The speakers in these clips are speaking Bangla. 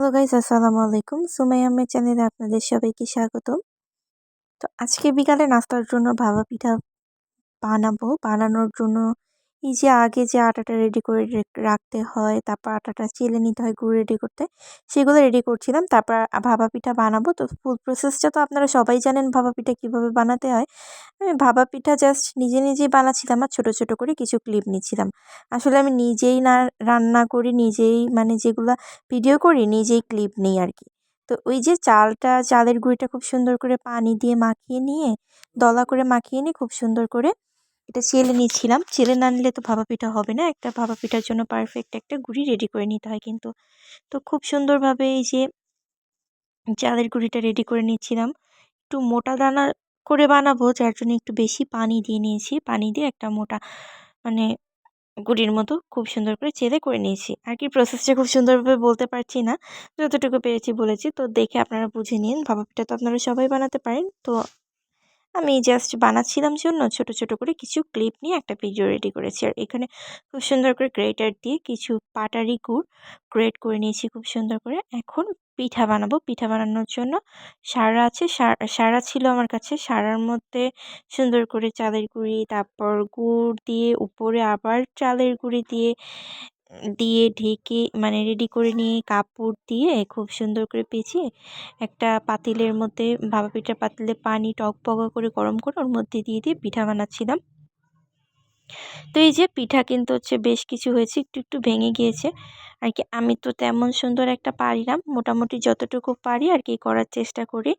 হ্যালো গাইজ আসসালামু আলাইকুম। সুমাই আহমেদ চ্যানেলে আপনাদের সবাইকে স্বাগতম। তো আজকে বিকালে নাস্তার জন্য ভাবা পিঠা বানাবো। বানানোর জন্য এই যে আগে যে আটাটা রেডি করে রাখতে হয়, তারপর আটাটা চেলে নিতে হয় গুড় রেডি করতে, সেগুলো রেডি করছিলাম। তারপর ভাবা পিঠা বানাবো। তো ফুল প্রসেসটা তো আপনারা সবাই জানেন ভাবা পিঠা কীভাবে বানাতে হয়। আমি ভাবা পিঠা জাস্ট নিজে নিজেই বানাচ্ছিলাম আর ছোটো ছোটো করে কিছু ক্লিপ নিচ্ছিলাম। আসলে আমি নিজেই না রান্না করি, নিজেই মানে যেগুলো ভিডিও করি, নিজেই ক্লিপ নিই আর কি। তো ওই যে চালটা, চালের গুঁড়িটা খুব সুন্দর করে পানি দিয়ে মাখিয়ে নিয়ে, দলা করে মাখিয়ে নিয়ে খুব সুন্দর করে এটা চেলে নিচ্ছিলাম। চেলে না নিলে তো ভাপা পিঠা হবে না। একটা ভাপা পিঠার জন্য পারফেক্ট একটা গুঁড়ি রেডি করে নিতে হয় কিন্তু। তো খুব সুন্দরভাবে এই যে চালের গুঁড়িটা রেডি করে নিচ্ছিলাম। একটু মোটা দানা করে বানাবো, যার জন্য একটু বেশি পানি দিয়ে নিয়েছি। পানি দিয়ে একটা মোটা মানে গুড়ির মতো খুব সুন্দর করে চেলে করে নিয়েছি। আর কি প্রসেসটা খুব সুন্দরভাবে বলতে পারছি না। যতটুকু পেরেছি বলেছি। তো দেখে আপনারা বুঝে নিন। ভাপা পিঠা তো আপনারা সবাই বানাতে পারেন। তো আমি জাস্ট বানাচ্ছিলাম জন্য ছোট ছোট করে কিছু ক্লিপ নিয়ে একটা ভিডিও রেডি করেছি। আর এখানে খুব সুন্দর করে গ্রেটার দিয়ে কিছু পাটারি গুড় গ্রেট করে নিয়েছি খুব সুন্দর করে। এখন পিঠা বানাবো। পিঠা বানানোর জন্য সারা আছে সারা ছিল আমার কাছে। সারার মধ্যে সুন্দর করে চালের গুঁড়ি, তারপর গুড় দিয়ে উপরে আবার চালের গুঁড়ি দিয়ে দিয়ে ঢেকে মানে রেডি করে নিয়ে কাপড় দিয়ে খুব সুন্দর করে পেঁচিয়ে একটা পাতিলের মধ্যে ভাপা পিঠার পাতিলে পানি টকবগা করে গরম করে ওর মধ্যে দিয়ে দিয়ে পিঠা বানাচ্ছিলাম। তো এই যে পিঠা কিন্তু হচ্ছে বেশ কিছু হয়েছে, একটু একটু ভেঙে গিয়েছে। আর কি আমি তো তেমন সুন্দর একটা পারি না মোটামুটি যতটুকু পারি আর কি করার চেষ্টা করি।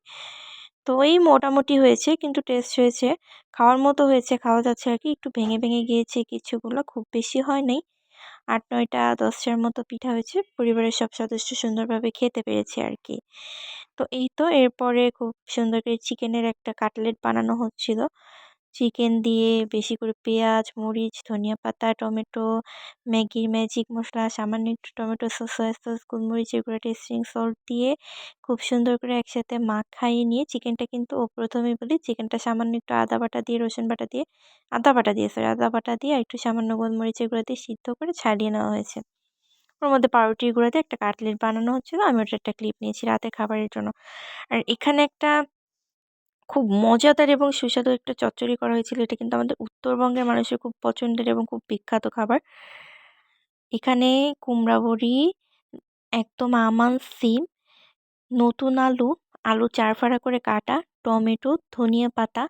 তো এই মোটামুটি হয়েছে, কিন্তু টেস্ট হয়েছে, খাওয়ার মতো হয়েছে, খাওয়া যাচ্ছে আর কি, একটু ভেঙে ভেঙে গিয়েছে, কিছুগুলো খুব বেশি হয় নাই। আট নয়টা দশটার মতো পিঠা হয়েছে। পরিবারের সব সদস্য সুন্দরভাবে খেতে পেরেছে আর কি তো এই তো, এরপরে খুব সুন্দর করে চিকেনের একটা কাটলেট বানানো হচ্ছিল। চিকেন দিয়ে বেশি করে পেঁয়াজ, মরিচ, ধনিয়া পাতা, টমেটো, ম্যাগির ম্যাজিক মশলা, সামান্য একটু টমেটো সস সয়া সস গোলমরিচ এগুলো টেস্টিং সল্ট দিয়ে খুব সুন্দর করে একসাথে মাখাইয়ে নিয়ে চিকেনটা কিন্তু ও প্রথমেই বলি চিকেনটা সামান্য একটু আদা বাটা দিয়ে, রসুন বাটা দিয়ে, আদা বাটা দিয়ে সরি আদা বাটা দিয়ে একটু সামান্য গোলমরিচ এগুলো দিয়ে সিদ্ধ করে ছাড়িয়ে নেওয়া হয়েছে। ওর মধ্যে পাউরুটির গুঁড়া দিয়ে একটা কাটলেট বানানো হচ্ছিল, আমি ওটা একটা ক্লিপ নিয়েছি রাতে খাবারের জন্য। আর এখানে একটা খুব মজাদার এবং সুস্বাদু একটা চচ্চড়ি করা হয়েছিল। এটা কিন্তু আমাদের উত্তরবঙ্গের মানুষের খুব পছন্দের এবং খুব বিখ্যাত খাবার। এখানে কুমড়া বড়ি, একদম আমান সিম, নতুন আলু আলু চার ফাড়া করে কাটা, টমেটো, ধনিয়া পাতা,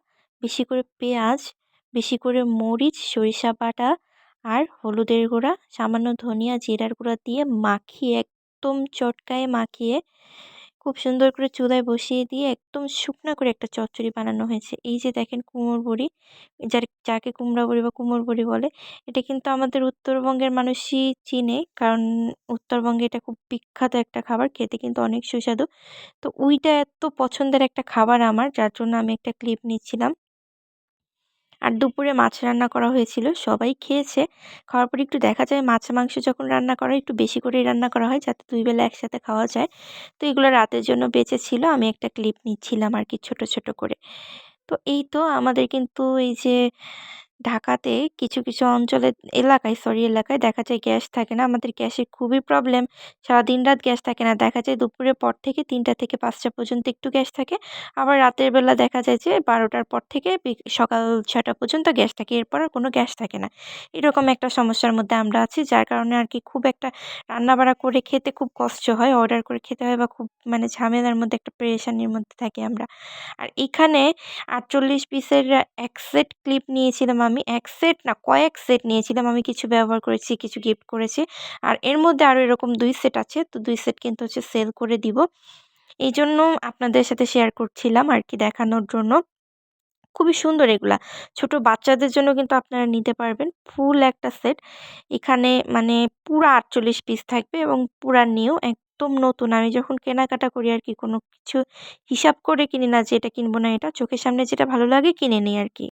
বেশি করে পেঁয়াজ, বেশি করে মরিচ, সরিষা বাটা আর হলুদের গুঁড়া, সামান্য ধনিয়া, জিরার গুঁড়া দিয়ে মাখিয়ে, একদম চটকায় মাখিয়ে খুব সুন্দর করে চুলায় বসিয়ে দিয়ে একদম শুকনো করে একটা চচ্চড়ি বানানো হয়েছে। এই যে দেখেন কুমোর বড়ি, যার, যাকে কুমড়া বড়ি বা কুমোর বড়ি বলে, এটা কিন্তু আমাদের উত্তরবঙ্গের মানুষই চিনে। কারণ উত্তরবঙ্গে এটা খুব বিখ্যাত একটা খাবার, খেতে কিন্তু অনেক সুস্বাদু। তো ওইটা এত পছন্দের একটা খাবার আমার, যার জন্য আমি একটা ক্লিপ নিচ্ছিলাম। আর দুপুরে মাছ রান্না করা হয়েছিল, সবাই খেয়েছে। খাওয়ার পর একটু দেখা যায় মাছ মাংস যখন রান্না করা একটু বেশি করেই রান্না করা হয় যাতে দুই বেলা একসাথে খাওয়া যায়। তো এগুলো রাতের জন্য বেঁচে ছিল, আমি একটা ক্লিপ নিচ্ছিলাম আর কি ছোট ছোট করে। তো এই তো আমাদের কিন্তু এই যে ঢাকাতে কিছু কিছু অঞ্চলে এলাকায়, সরি, এলাকায় দেখা যায় গ্যাস থাকে না। আমাদের গ্যাসের খুবই প্রবলেম সারা দিন রাত গ্যাস থাকে না। দেখা যায় দুপুরের পর থেকে তিনটা থেকে পাঁচটা পর্যন্ত একটু গ্যাস থাকে। আবার রাতের বেলা দেখা যায় যে বারোটার পর থেকে সকাল ছটা পর্যন্ত গ্যাস থাকে। এরপর আর কোনো গ্যাস থাকে না। এরকম একটা সমস্যার মধ্যে আমরা আছি, যার কারণে আর কি খুব একটা রান্নাবাড়া করে খেতে খুব কষ্ট হয়। অর্ডার করে খেতে হয় বা খুব মানে ঝামেলার মধ্যে, একটা পেরেশানির মধ্যে থাকি আমরা। আর এখানে আটচল্লিশ পিসের এক সেট ক্লিপ নিয়েছিলাম আমি এক সেট না কয়েক সেট নিয়েছিলাম। আমি কিছু ব্যবহার করেছি, কিছু গিফট করেছি। আর এর মধ্যে আরও এরকম দুই সেট আছে। তো দুই সেট কিন্তু হচ্ছে সেল করে দিব। এই জন্য আপনাদের সাথে শেয়ার করছিলাম আর কি দেখানোর জন্য। খুবই সুন্দর এগুলা। ছোট বাচ্চাদের জন্য কিন্তু আপনারা নিতে পারবেন ফুল একটা সেট। এখানে মানে পুরা আটচল্লিশ পিস থাকবে এবং পুরা নিউ একদম নতুন। আমি যখন কেনাকাটা করি আর কি কোনো কিছু হিসাব করে কিনি না যে এটা কিনবো না এটা, চোখের সামনে যেটা ভালো লাগে কিনে নিই আর কি